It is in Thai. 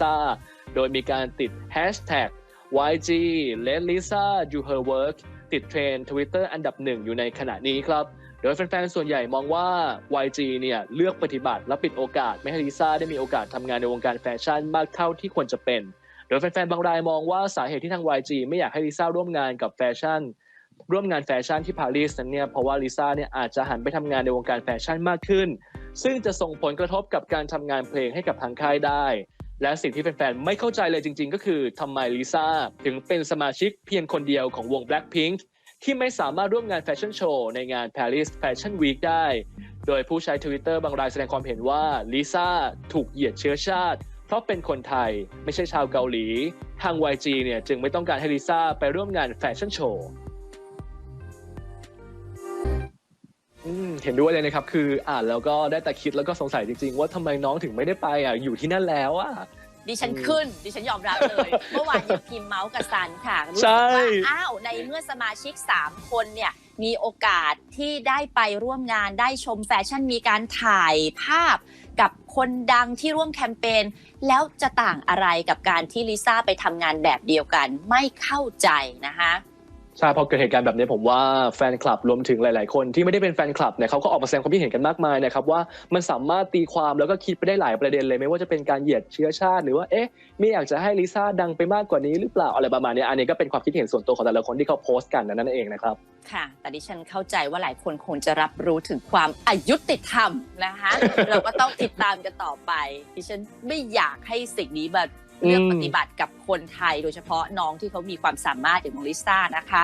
ซ่าโดยมีการติด hashtag YG Let Lisa Do Her Work ติดเทรนด์ Twitter อันดับหนึ่งอยู่ในขณะนี้ครับ โดยแฟนๆ ส่วนใหญ่มองว่า YG เนี่ยเลือกปฏิบัติและปิดโอกาส ไม่ให้ลิซ่าได้มีโอกาสทำงานในวงการแฟชั่นมากเท่าที่ควรจะเป็น โดยแฟนๆ บางรายมองว่าสาเหตุที่ทาง YG ไม่อยากให้ลิซ่าร่วมงานกับแฟชั่น ร่วมงานแฟชั่นที่ปารีสนั้นเนี่ยเพราะว่าลิซ่าเนี่ยอาจจะหันไปทำงานในวงการแฟชั่นมากขึ้น ซึ่งจะส่งผลกระทบกับการทำงานเพลงให้กับทางค่ายได้ และสิ่งที่แฟนๆ ไม่เข้าใจเลยจริงๆ ก็คือทำไมลิซ่าถึงเป็นสมาชิกเพียงคนเดียวของวง Blackpink ที่ไม่สามารถร่วมงานแฟชั่นโชว์ในงาน Paris Fashion Week ได้ โดยผู้ใช้ Twitter บางรายแสดงความเห็นว่าลิซ่าถูกเหยียดเชื้อชาติ เพราะเป็นคนไทยไม่ใช่ชาวเกาหลี ทาง YG เนี่ยจึงไม่ต้องการให้ลิซ่าไปร่วมงานแฟชั่นโชว์ เห็นด้วยเลยนะครับ คืออ่านแล้วก็ได้แต่คิดแล้วก็สงสัยจริง ๆ ว่าทำไมน้องถึงไม่ได้ไปอะอยู่ที่นั่นแล้วอะดิฉันขึ้น ดิฉันยอมรับเลย เมื่อวานยังพิมพ์เมาส์กับซันค่ะรู้ใช่สึกว่าอ้าวในเมื่อสมาชิก 3 คนเนี่ยมีโอกาสที่ได้ไปร่วมงานได้ชมแฟชั่นมีการถ่ายภาพกับคนดังที่ร่วมแคมเปญแล้วจะต่างอะไรกับการที่ลิซ่าไปทำงานแบบเดียวกันไม่เข้าใจนะคะ ใช่พอเกิดเหตุการณ์แบบนี้ผมว่าแฟนคลับรวมถึงหลาย ๆ คนที่ไม่ได้เป็นแฟนคลับเนี่ยเขาก็ออกมาแสดงความคิดเห็นกันมากมายนะครับว่ามันสามารถตีความแล้วก็คิดไปได้หลายประเด็นเลยไม่ว่าจะเป็นการเหยียดเชื้อชาติ หรือว่าเอ๊ะม่อยากจะให้ลิซ่าดังไปมากกว่านี้หรือเปล่าอะไรประมาณนี้อันนี้ก็เป็นความคิดเห็นส่วนตัวของแต่ละคนที่เขาโพสต์กันนั่นเองนะครับค่ะแต่ดิฉันเข้าใจว่าหลายคนคงจะรับรู้ถึงความอายุติธรรมนะคะ เราก็ต้องติดตามกันต่อไปดิฉันไม่อยากให้สิ่งนี้มา เลือกอืมปฏิบัติกับคนไทยโดยเฉพาะน้องที่เขามีความสามารถอย่างน้องลิซ่านะคะ